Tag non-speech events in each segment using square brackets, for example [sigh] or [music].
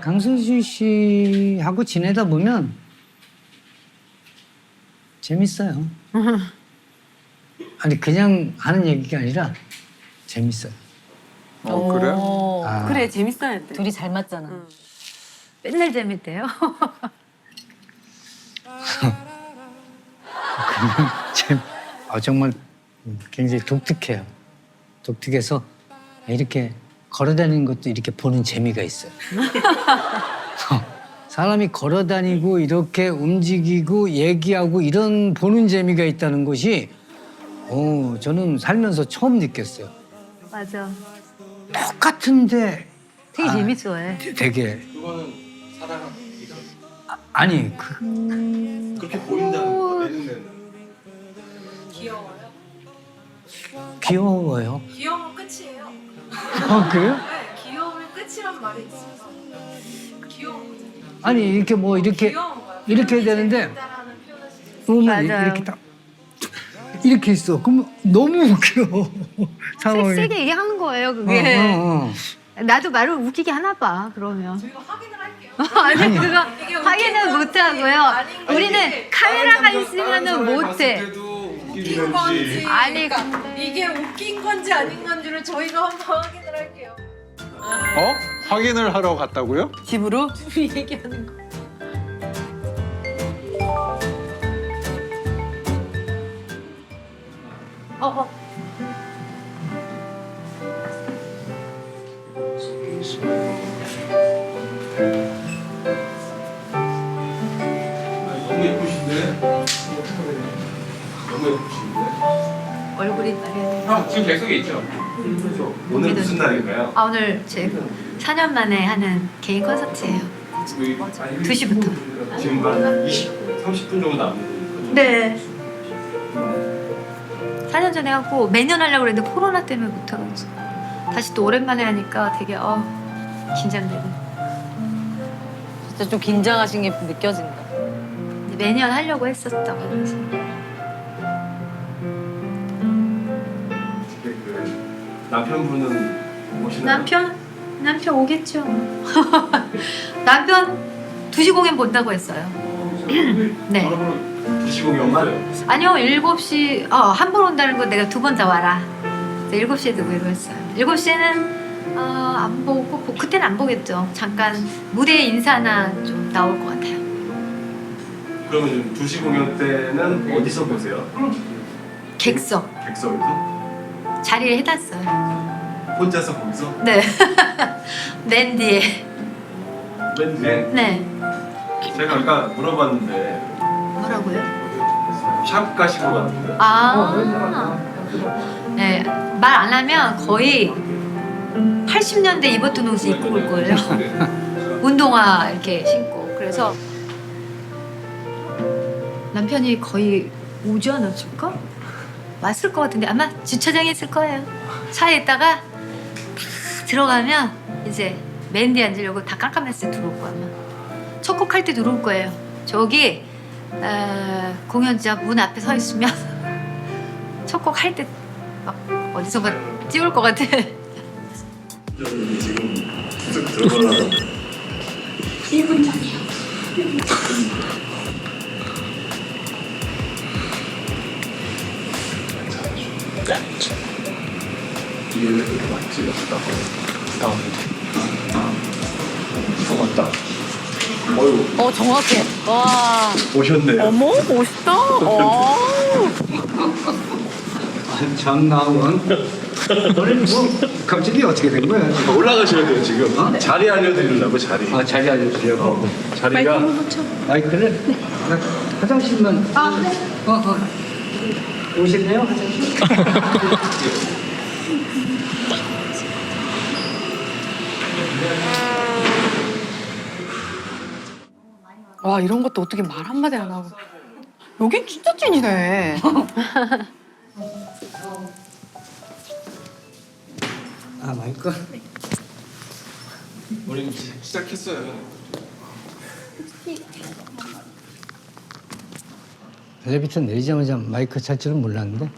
강승준 씨하고 지내다 보면 재밌어요. 아니 그냥 하는 얘기가 아니라 재밌어요. 어, 그래? 아. 그래 재밌어야 돼. 둘이 잘 맞잖아. 응. 맨날 재밌대요. [laughs] 참, 아, 정말 굉장히 독특해요. 독특해서 이렇게 걸어다니는 것도 이렇게 보는 재미가 있어요. [laughs] 사람이 걸어다니고 이렇게 움직이고 얘기하고 이런 보는 재미가 있다는 것이 어, 저는 살면서 처음 느꼈어요. 맞아. 똑같은데 되게 아. 재밌어 해. 되게 그거는 사랑 아니 그, 그렇게 보인다는 거내 눈에는 귀여워요. 귀여워요. 귀여우면 끝이에요. 아 그래요? 네, 귀여우면 끝이란 말이 있어요. 귀여운 거잖아요. 아니 이렇게 뭐 이렇게 귀여운 거야. 이렇게 해야 되는데 표현을. 보면 맞아요. 이렇게 딱 이렇게 있어. 그럼 너무 웃겨 상황이. 세게 얘기하는 거예요, 어, 그게. 어, 어. 나도 말을 웃기게 하나 봐, 그러면. 저희가 확인을 할게요. [laughs] 아니, 그거 확인은 못 하고요. 아닌 우리는 카메라가 있으면은 못 해. 웃긴 건지 아니, 그러니까 이게 웃긴 건지 아닌 건지를 저희가 한번 확인을 할게요. 어? 확인을 하러 갔다고요? 집으로? 둘이 얘기하는 거. 어, 어. 너무 예쁘신데? 얼굴이 말이야. 형 지금 객석에 있죠? 오늘 무슨 날인가요? 아, 오늘 제 4년 만에 하는 개인 콘서트예요. 2시부터. 지금 한 20, 30분 정도 남은 네. 4년 전에 하고 매년 하려고 그랬는데 코로나 때문에 못하고 다시 또 오랜만에 하니까 되게 어 긴장되고 진짜 좀 긴장하신 게 느껴진다. 매년 하려고 했었던 그래서 남편분은 오시나요? 남편? 남편 오겠죠. [laughs] 남편 2시 공연 본다고 했어요. [clears throat] 네. 바로 두시공연만 아니요 7시 어, 한 번 온다는 거 내가 두 번 더 와라. 7시에 듣기로 했어요. 7시에는 어, 안 보고 보- 그때는 안 보겠죠. 잠깐 무대 인사나 좀 나올 것 같아요. 그러면 두시 공연 때는 어디서 보세요? 객석. 객석에서? 자리를 해놨어요 혼자서 거기서? 네 [laughs] 맨 뒤에 맨 뒤에? 네 제가 아까 물어봤는데 뭐라고요? 샵 가시고 갔는데 아, 네, 말 안 하면 거의 80년대 입었던 옷을 입고 올 거예요. [laughs] 운동화 이렇게 신고. 그래서 남편이 거의 오지 않았을까? 왔을 것 같은데 아마 주차장에 있을 거예요. 차에 있다가 다 들어가면 이제 맨 뒤에 앉으려고 다 깜깜했을 때 들어올 거야 아마. 첫곡 할 때 들어올 거예요. 저기 에, 공연장 문 앞에 서 있으면 [laughs] 첫 곡 할 때 막 어디선가 띄울 것 같아. 지금 쓱 들어가라고 1분 전이 그렇게 맞지? 맞다 다음에 어 어휴 어 정확해. 와. 오셨네요 어머 멋있다. 어. 오늘 뭐 갑자기 어떻게 된 거야? 올라가셔야 돼요 지금 자리 알려드리려고 자리 아 자리 알려주려고 어, 자리가 마이크를 나 화장실만 아 네. 어, 어. 오실래요 화장실? [laughs] 와 이런 것도 어떻게 말 한마디 안 하고. 여긴 진짜 찐이네. 아 마이크 우리 시작했어요 엘리베이터 내리자마자 마이크 찰 줄은 몰랐는데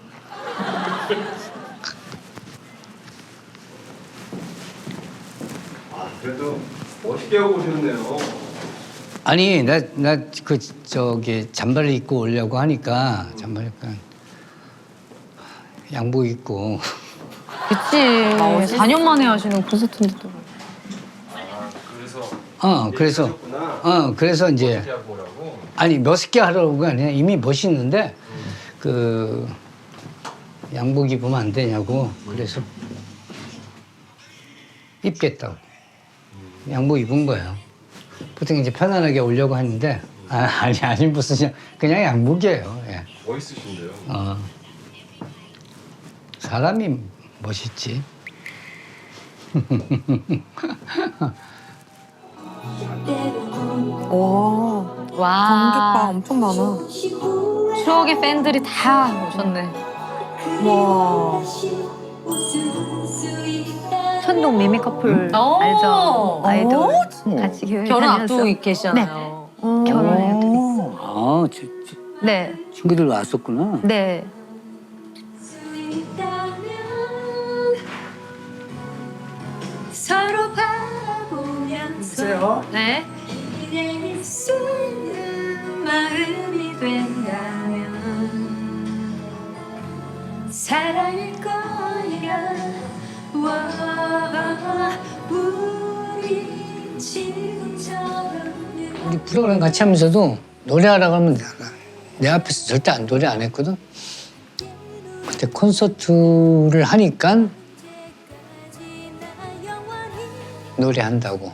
그래도 멋있게 하고 오셨네요. 아니 나 나 그 저기 잠바를 입고 오려고 하니까 잠바 약간 양복 입고 그치. 4년 만에 하시는 콘서트인데 또. 어 그래서 어 그래서 이제 아니 멋있게 하려고가 아니라 이미 멋있는데 그 양복 입으면 안 되냐고 그래서 입겠다고 양복 입은 거예요. 보통 이제 편안하게 오려고 하는데 아, 아니 아니 무슨 그냥- 그냥 양복이에요. 예. 멋있으신데요. 어. 사람이 멋있지. [laughs] 와 관객방 와. 엄청 많아. 추억의 팬들이 다 오셨네. 와. 천동 미미 커플 오. 알죠? 아이돌 같이 교회 결혼 다녀서. 앞두고 계시잖아요. 결혼을 앞두고 아, 지- 지- 네, 친구들 왔었구나. 네. 서로 바라보면서 네. 이럴 수 있는 마음이 된다면 사랑일 거야 와 우리 프로그램 같이 하면서도 노래하라고 하면 내가 내 앞에서 절대 안 노래 안 했거든. 그때 콘서트를 하니까 노래한다고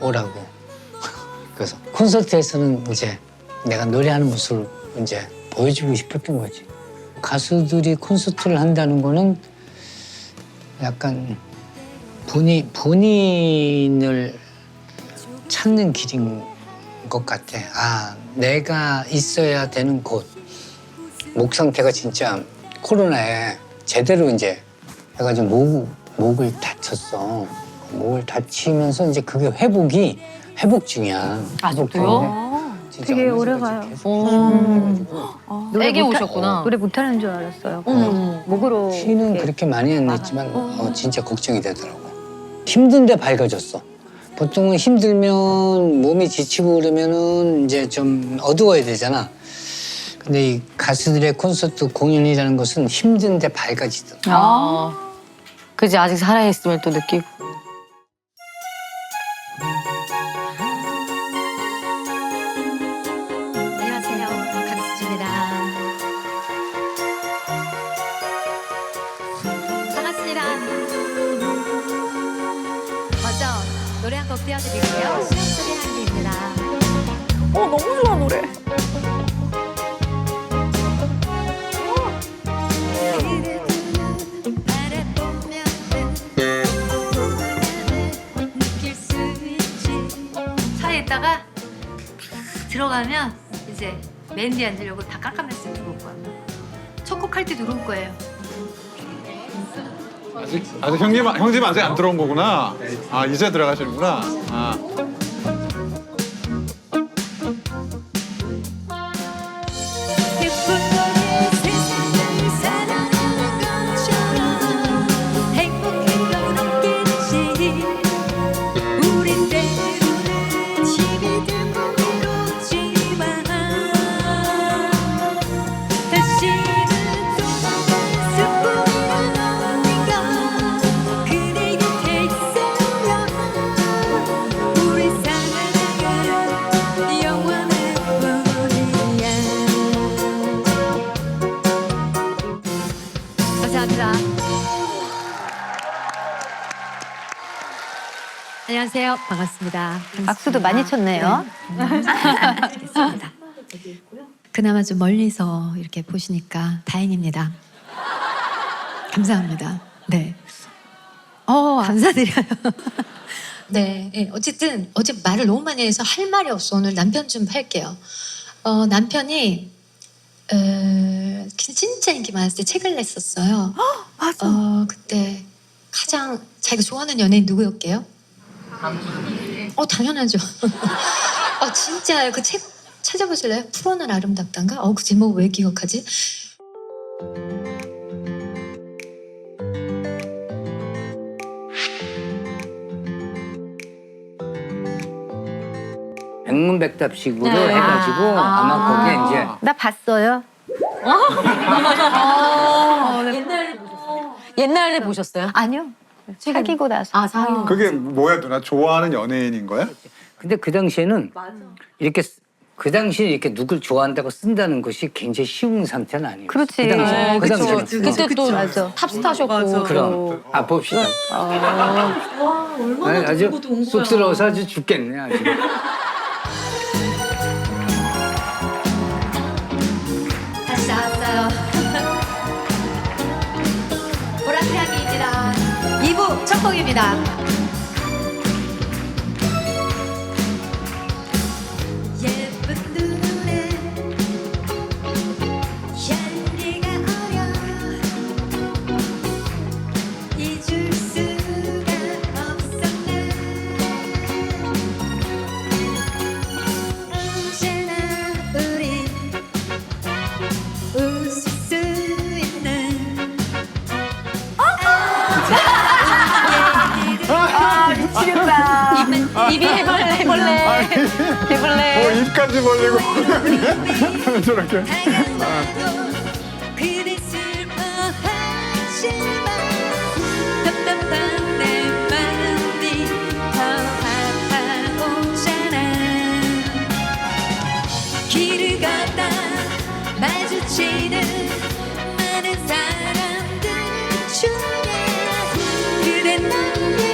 오라고. [laughs] 그래서 콘서트에서는 이제 내가 노래하는 모습을 이제 보여주고 싶었던 거지. 가수들이 콘서트를 한다는 거는 약간 본인 본인을 찾는 길인 것 같아. 아, 내가 있어야 되는 곳. 목 상태가 진짜 코로나에 제대로 이제 해가지고 목, 목을 다쳤어. 목을 다치면서 이제 그게 회복이 회복 중이야. 아직도요? 진짜 되게 오래 가요. 계속 음. 해가지고. 못하- 오셨구나. 노래 못하는 줄 알았어요. 음. 목으로 티는 이렇게 그렇게 많이 안 냈지만 어, 진짜 걱정이 되더라고. 힘든데 밝아졌어. 보통은 힘들면 몸이 지치고 그러면은 이제 좀 어두워야 되잖아. 근데 이 가수들의 콘서트 공연이라는 것은 힘든데 밝아지더라. 아. 그지 아직 살아있음을 또 느끼고. 탁 들어가면 이제 맨디 앉으려고 다 깜깜했을 들어올 거야. 첫곡할 때 들어올 거예요. 아직 아직 형님 형님 아직 안 들어온 거구나. 아 이제 들어가시는구나. 아. 안녕하세요. 반갑습니다. 박수도 많이 쳤네요. 알겠습니다. 그나마 좀 멀리서 이렇게 보시니까 다행입니다. 감사합니다. 네. 어, 감사드려요. [laughs] 네, 예, 어쨌든 어제 말을 너무 많이 해서 할 말이 없어. 오늘 남편 좀 할게요. 어, 남편이 에, 진짜 인기 많았을 때 책을 냈었어요. 맞아. 어, 그때 가장 자기가 좋아하는 연예인 누구였게요? 어, 당연하죠. [laughs] 어, 진짜 그 책 찾아보실래요? 풀어는 아름답단가? 어, 그 제목 왜 기억하지? 백문백답식으로 네. 해가지고 아. 마 거기에 이제 나 봤어요. [laughs] 옛날에 보셨어요? 아니요. 사귀고 나서. 아, 사귀고. 그게 뭐야 누나 좋아하는 연예인인 거야? 근데 그 당시에는 이렇게 쓰- 그 당시에 이렇게 누굴 좋아한다고 쓴다는 것이 굉장히 쉬운 상태는 아니에요. 그렇지. 그 당시 네, 그 그쵸. 당시에 그때 또 맞아. 탑스타셨고. 그럼 아 봅시다. 아니, 아주 쑥스러워서 아주 죽겠네 아주. 2부 첫 곡입니다. 걷다 마주치는 많은 사람들 중에 그대 나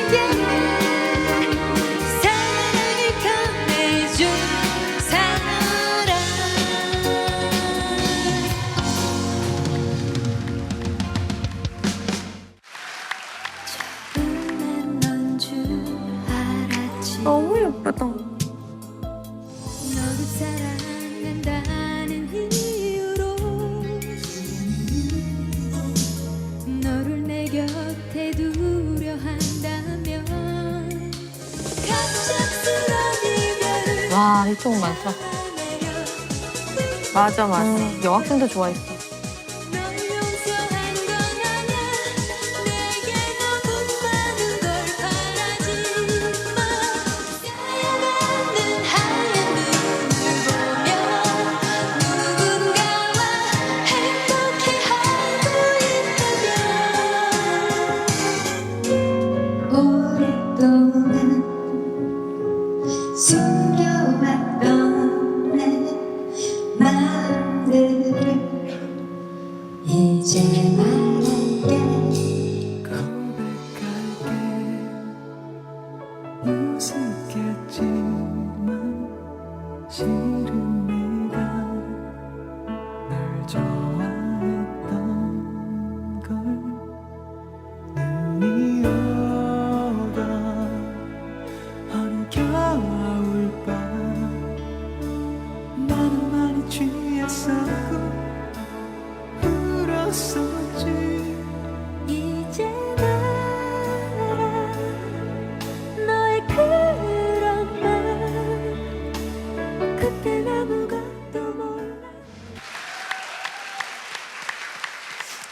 예쁘다. 너를 사랑한다는 이유로 너를 내 곁에 두려 한다면 갑작스런 이별을 와, 일종 많다. 맞아, 맞아. 여학생도 좋아했어.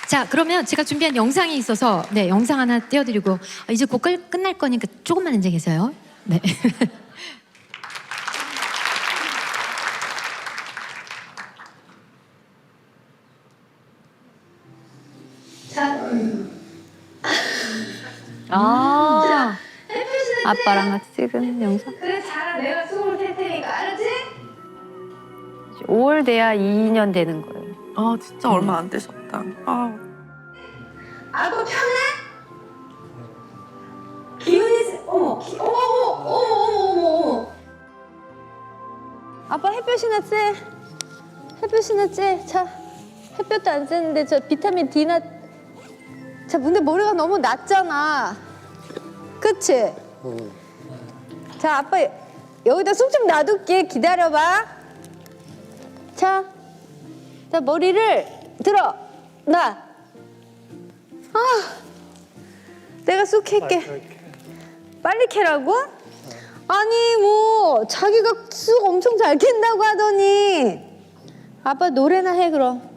자 그러면 제가 준비한 영상이 있어서 네 영상 하나 띄워드리고 아, 이제 곧 끝- 끝날 거니까 조금만 앉아 계세요. 네 [laughs] 아빠랑 같이 찍은 영상. 그래 잘하 내가 수고를 할 테니까 알았지? 5월 돼야 2년 되는 거예요. 아, 진짜 얼마 안 되셨다. 아, 아고 편해? 기운이 세- 어머 기, 어머 어머 어머 어머 어머 아빠 햇볕이나 쬐. 햇볕이나 쬐. 자, 햇볕도 안 쬐는데 저 비타민 D나. 자, 근데 머리가 너무 낮잖아. 그치? 자, 아빠 여기다 쑥 좀 놔둘게. 기다려봐. 자, 자 머리를 들어. 놔. 아, 내가 쑥 캘게. 빨리 캐라고? 아니 뭐 자기가 쑥 엄청 잘 캔다고 하더니 아빠 노래나 해 그럼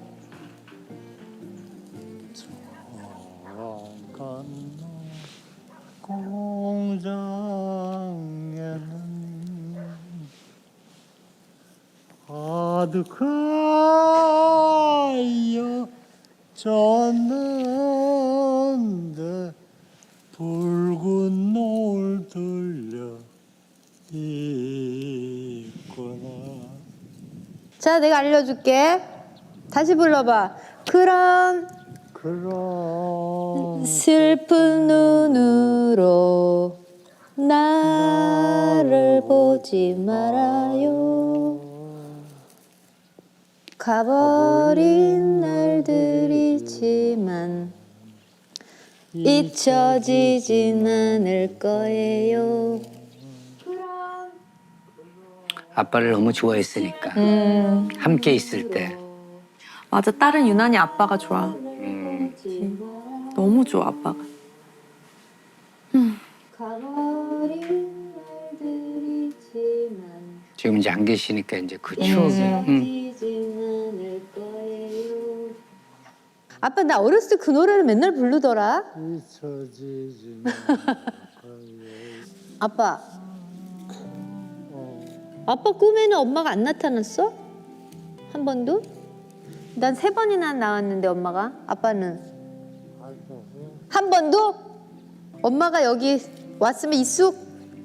공장에는 가득하여 졌는데 붉은 노을 들려 있구나 자, 내가 알려줄게. 다시 불러봐. 그런 그럼 슬픈 눈으로 나를 보지 말아요. 가버린 날들이지만 잊혀지진 않을 거예요. 아빠를 너무 좋아했으니까 음. 함께 있을 때 맞아 딸은 유난히 아빠가 좋아. 음, 너무 좋아 아빠가. 가버린 지금 이제 안 계시니까 이제 그 추억이 음. 아빠 나 어렸을 때 그 노래를 맨날 부르더라. [laughs] 아빠. 아빠 꿈에는 엄마가 안 나타났어? 한 번도? 난 세 번이나 나왔는데 엄마가 아빠는 한 번도? 엄마가 여기 왔으면 이쑥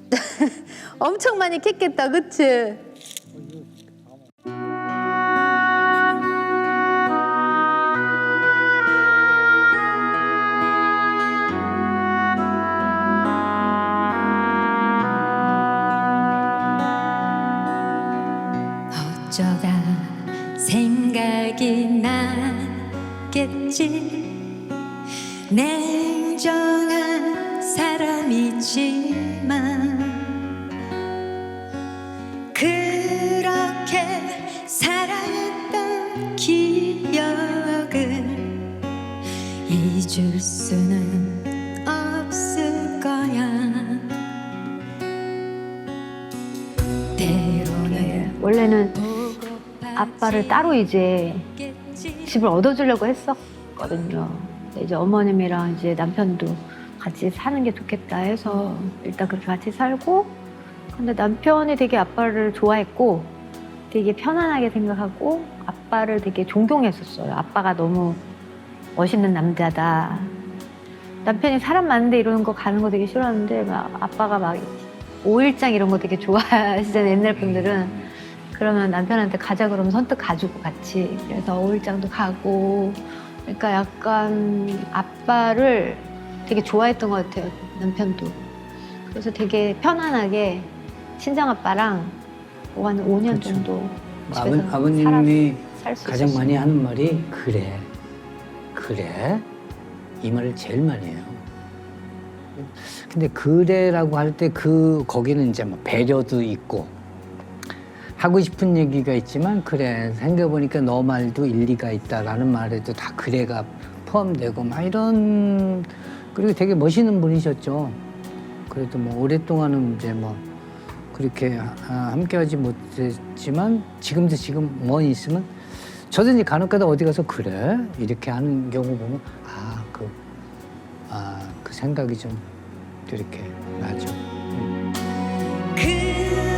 [laughs] 엄청 많이 캤겠다, 그치? 잊을 수는 없을 거야 때로는 원래는 아빠를 따로 이제 집을 얻어주려고 했었거든요. 이제 어머님이랑 이제 남편도 같이 사는 게 좋겠다 해서 일단 그렇게 같이 살고 근데 남편이 되게 아빠를 좋아했고 되게 편안하게 생각하고 아빠를 되게 존경했었어요. 아빠가 너무 멋있는 남자다. 남편이 사람 많은데 이러는 거 가는 거 되게 싫어하는데 막 아빠가 막 오일장 이런 거 되게 좋아하시잖아요. [laughs] 옛날 분들은. 그러면 남편한테 가자 그러면 선뜻 가지고 같이. 그래서 오일장도 가고. 그러니까 약간 아빠를 되게 좋아했던 것 같아요. 남편도. 그래서 되게 편안하게 친정 아빠랑 뭐한 5년 그렇죠. 정도 아버, 아버님이 가장 있었어요. 많이 하는 말이 그래 그래 이 말을 제일 많이 해요. 근데 그래라고 할 때 그 거기는 이제 뭐 배려도 있고 하고 싶은 얘기가 있지만 그래 생각해보니까 너 말도 일리가 있다라는 말에도 다 그래가 포함되고 막 이런 그리고 되게 멋있는 분이셨죠. 그래도 뭐 오랫동안은 이제 뭐 그렇게 아, 함께하지 못했지만 지금도 지금 뭐 있으면 저도 이제 간혹 가다 어디 가서 그래 이렇게 하는 경우 보면 아 그 아, 그 생각이 좀 이렇게 나죠. 그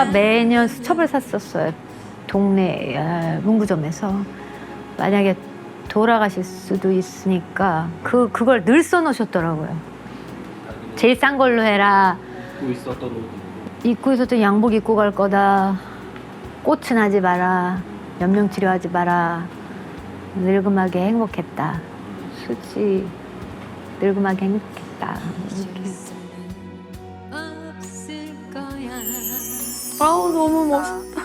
두 아빠가 매년 수첩을 샀었어요. 동네 아, 문구점에서 만약에 돌아가실 수도 있으니까 그 그걸 늘 써놓으셨더라고요. 제일 싼 걸로 해라. 입고 있었던 옷 입고 있었던 양복 입고 갈 거다. 꽃은 하지 마라. 연명 치료하지 마라. 늙음하게 행복했다. 수지 늙음하게 행복했다. 이렇게. 없을 거야 아우 너무 멋있다.